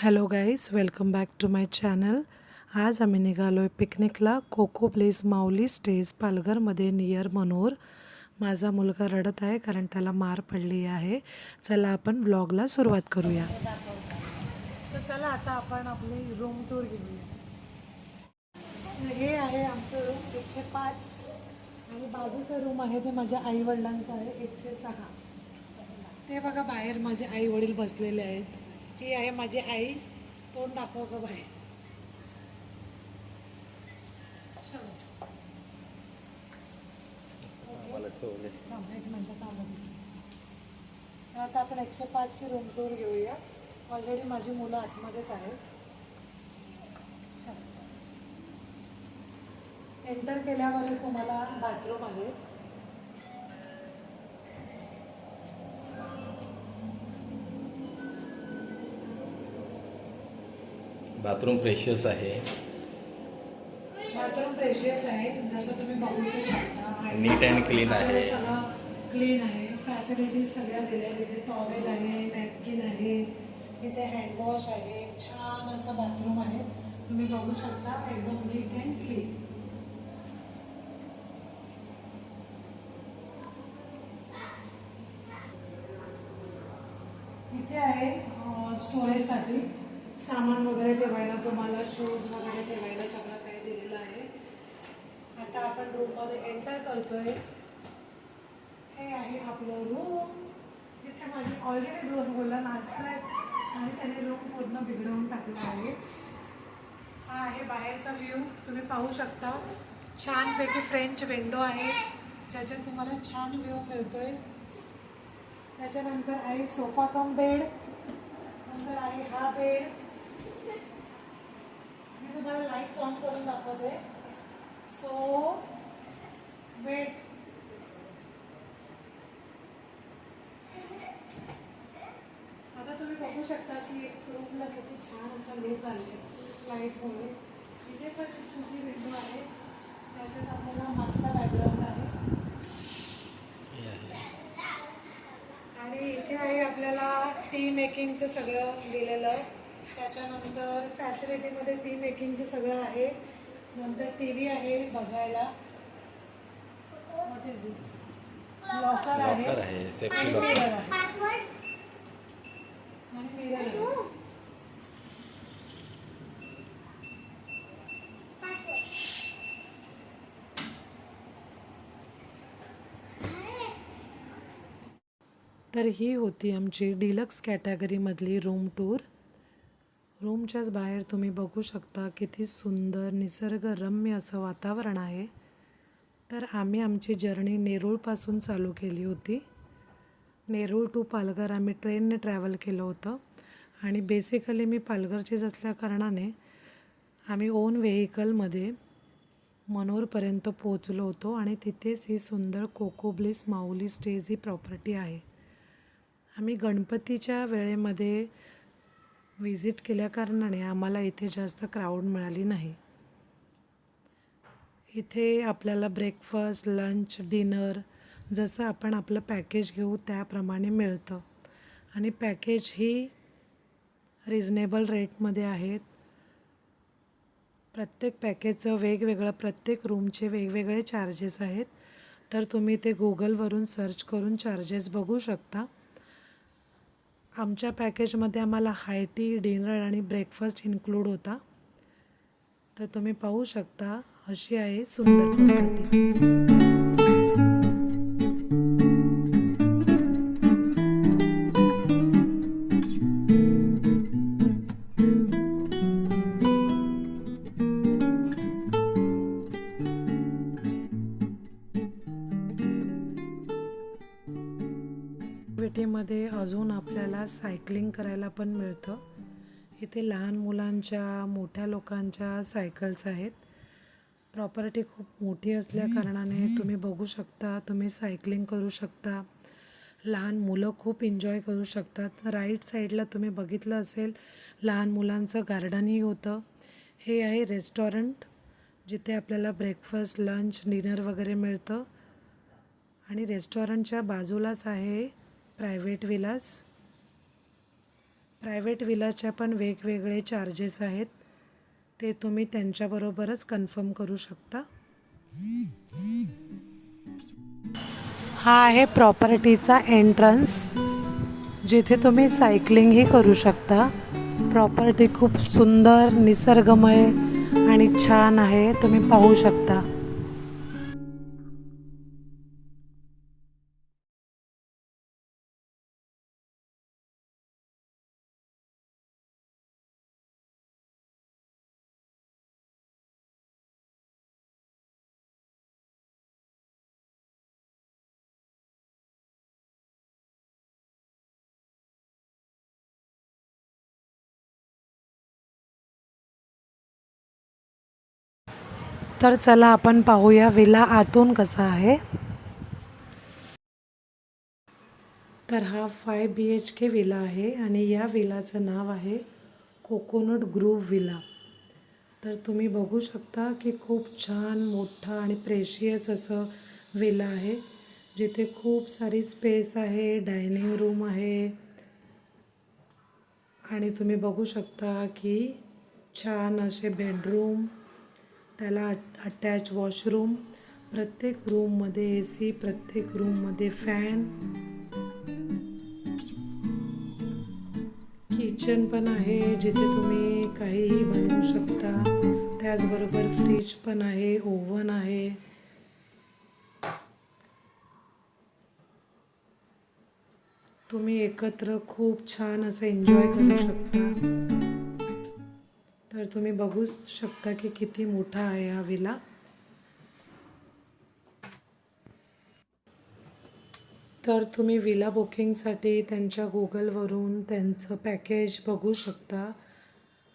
Hello guys welcome back to my channel आज आम्ही निघालो आहे पिकनिकला कोको प्लेस माऊली स्टेज पालघरमध्ये नियर मनोर. माझा मुलगा रडत आहे कारण त्याला मार पडली आहे. चला आपण ब्लॉगला सुरुवात करूया. तर चला आता आपण आपली रूम टूर घेऊया. हे आहे आमचं रूम एकशे पाच. आणि बाजूचं रूम आहे ते माझ्या आईवडिलांचं आहे एकशे सहा. ते बघा बाहेर माझे आई वडील बसलेले आहेत. ती आहे माझी आई तोंड दाखव ग बाहेर आता आपण एकशे पाचची रूम टूर घेऊया. ऑलरेडी माझी मुलं आतमध्येच आहेत. एंटर केल्यावरच तुम्हाला बाथरूम आहे. बाथरूम प्रेशियस आहे. बाथरूम प्रेशियस आहे. जसं तुम्ही बघू शकता नीट अँड क्लीन आहे. क्लीन आहे. फॅसिलिटीज सगळ्या दिल्या आहेत. इथे टॉवेल आहे नॅपकिन आहे. इथे हँडवॉश आहे. छान असं बाथरूम आहे. तुम्ही बघू शकता एकदम नीट अँड क्लीन इथे आहे स्टोरेजसाठी सामान वगैरे ठेवायला तुम्हाला शूज वगैरे ठेवायला सगळं काही दिलेलं आहे. आता आपण रूममध्ये एंटर करतोय. हे आहे आपलं रूम जिथे माझी ऑलरेडी दोन मुलं नाचतात आणि त्यांनी रूम पूर्ण बिघडवून टाकलं आहे. हा आहे बाहेरचा व्ह्यू तुम्ही पाहू शकता. छानपैकी फ्रेंच विंडो आहे. ज्याच्यात तुम्हाला छान व्ह्यू मिळतोय. त्याच्यानंतर आहे सोफा कम बेड नंतर आहे हा बेड तुम्हाला लाईट्स ऑन करून दाखवते. सो वेट आता तुम्ही बघू शकता की रूमला किती छान असं लुक आले लाईटमुळे इथे पण एक छोटी विंडो आहे ज्याच्यात आपल्याला मागचा बॅकग्राऊंड आहे. आणि इथे आहे आपल्याला टी मेकिंगचं सगळं दिलेलं. त्याच्यानंतर फॅसिलिटीमध्ये टी मेकिंगचं सगळं आहे. नंतर टी व्ही आहे बघायला. व्हॉट इज दिस लॉकर आहे. लॉकर आहे सेफ्टी आणि लॉकर मिरर आहे आणि मिरर आहे. तर ही होती आमची डिलक्स कॅटेगरीमधली रूम टूर रूमच्याच बाहेर तुम्ही बघू शकता किती सुंदर निसर्गरम्य असं वातावरण आहे. तर आम्ही आमची जर्नी नेरूळपासून चालू केली होती. नेरूळ टू पालघर आम्ही ट्रेनने ट्रॅव्हल केलं होतं. आणि बेसिकली मी पालघरचीच असल्या कारणाने आम्ही ओन व्हेकलमध्ये मनोरपर्यंत पोचलो होतो आणि तिथेच ही सुंदर कोकोब्लिस माऊली स्टेज ही प्रॉपर्टी आहे. आम्ही गणपतीच्या वेळेमध्ये विजिट केल्याकारणाने आम्हाला इथे जास्त क्राऊड मिळाली नाही. इथे आपल्याला ब्रेकफास्ट लंच डिनर जसं आपण आपलं पॅकेज घेऊ त्याप्रमाणे मिळतं. आणि पॅकेज ही रिजनेबल रेटमध्ये आहेत. प्रत्येक पॅकेजचं वेगवेगळं प्रत्येक रूमचे वेगवेगळे चार्जेस आहेत. तर तुम्ही ते गुगलवरून सर्च करून चार्जेस बघू शकता. आमच्या पॅकेजमध्ये आम्हाला हाय टी डिनर आणि ब्रेकफास्ट इन्क्लूड होता. तर तुम्ही पाहू शकता अशी आहे सुंदर करायला पण मिळतं. इथे लहान मुलांच्या मोठ्या लोकांच्या सायकल्स आहेत. प्रॉपर्टी खूप मोठी असल्या कारणाने तुम्ही बघू शकता तुम्ही सायकलिंग करू शकता. लहान मुलं खूप एन्जॉय करू शकतात. राईट साईडला तुम्ही बघितलं असेल लहान मुलांचं गार्डनही होतं. हे आहे रेस्टॉरंट जिथे आपल्याला ब्रेकफास्ट लंच डिनर वगैरे मिळतं. आणि रेस्टॉरंटच्या बाजूलाच आहे प्रायव्हेट विलास. प्रायव्हेट विलाच्या पण वेगवेगळे चार्जेस आहेत. ते तुम्ही त्यांच्याबरोबरच कन्फर्म करू शकता. हा आहे प्रॉपर्टीचा एंट्रन्स जिथे तुम्ही सायकलिंगही करू शकता. प्रॉपर्टी खूप सुंदर निसर्गमय आणि छान आहे. तुम्ही पाहू शकता. तर चला आपण पाहूया विला आतून कसा आहे. तर हा five B H K villa आहे आणि या विलाचं नाव आहे कोकोनट ग्रूव्ह विला. तर तुम्ही बघू शकता की खूप छान मोठा आणि प्रेशियस असं विला आहे जिथे खूप सारी स्पेस आहे डायनिंग रूम आहे. आणि तुम्ही बघू शकता की छान असे बेडरूम त्याला अटॅच वॉशरूम प्रत्येक रूममध्ये ए सी प्रत्येक रूममध्ये फॅन किचन पण आहे जिथे तुम्ही काहीही बनवू शकता. त्याचबरोबर फ्रीज पण आहे ओव्हन आहे. तुम्ही एकत्र खूप छान असं एन्जॉय करू शकता. तुम्ही बघूच शकता की किती मोठा आहे हा विला. तर तुम्ही विला बुकिंगसाठी त्यांच्या गुगलवरून त्यांचं पॅकेज बघू शकता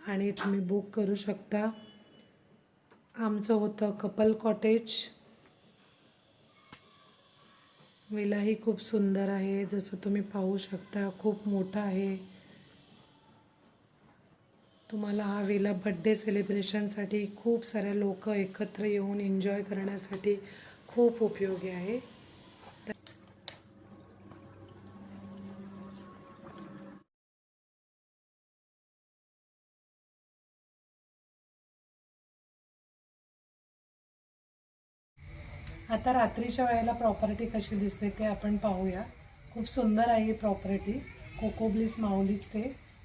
आणि तुम्ही बुक करू शकता. आमचं होतं कपल कॉटेज. विलाही खूप सुंदर आहे जसं तुम्ही पाहू शकता खूप मोठा आहे. तुम्हाला हा विला बड्डे सेलिब्रेशनसाठी खूप साऱ्या लोक एकत्र येऊन एन्जॉय करण्यासाठी खूप उपयोगी आहे. आता रात्रीच्या वेळेला प्रॉपर्टी कशी दिसते ते आपण पाहूया. खूप सुंदर आहे ही प्रॉपर्टी कोकोब्लिस माऊली स्टे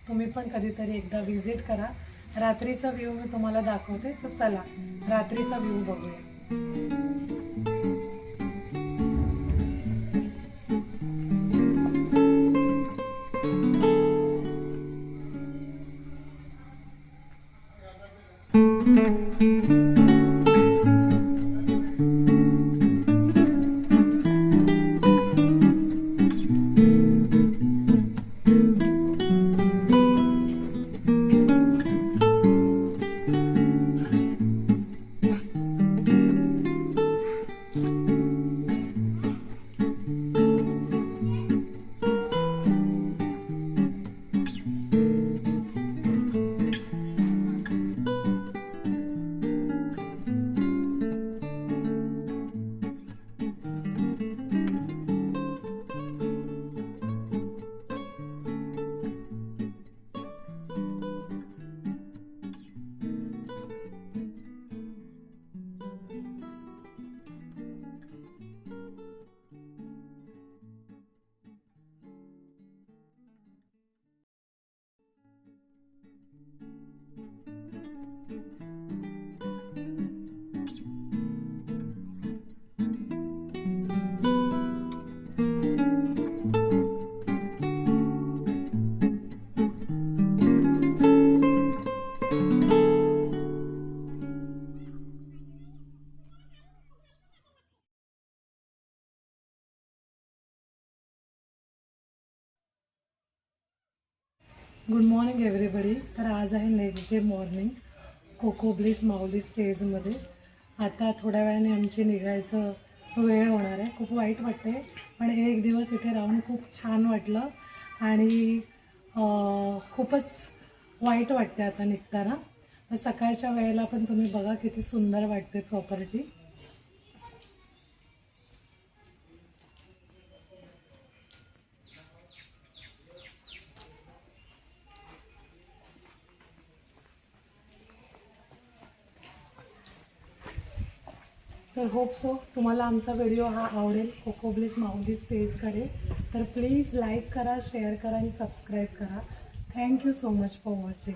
तुम्ही पण कधीतरी एकदा व्हिजिट करा. रात्रीचा व्ह्यू मी तुम्हाला दाखवते. तर चला रात्रीचा व्ह्यू बघूया. गुड मॉर्निंग एव्हरीबडी तर आज आहे next day morning Coco Bliss Mauli स्टेजमध्ये आता थोड्या वेळाने आमची निघायचं वेळ होणार आहे. खूप वाईट वाटते पण एक दिवस इथे राहून खूप छान वाटलं. आणि खूपच वाईट वाटते आता निघताना. सकाळच्या वेळेला पण तुम्ही बघा किती सुंदर वाटते प्रॉपर्टी तर होप सो तुम्हाला आमचा व्हिडिओ हा आवडेल. कोकोब्लिस माऊली करेल तर प्लीज लाईक करा शेअर करा आणि सबस्क्राईब करा. Thank you so much for watching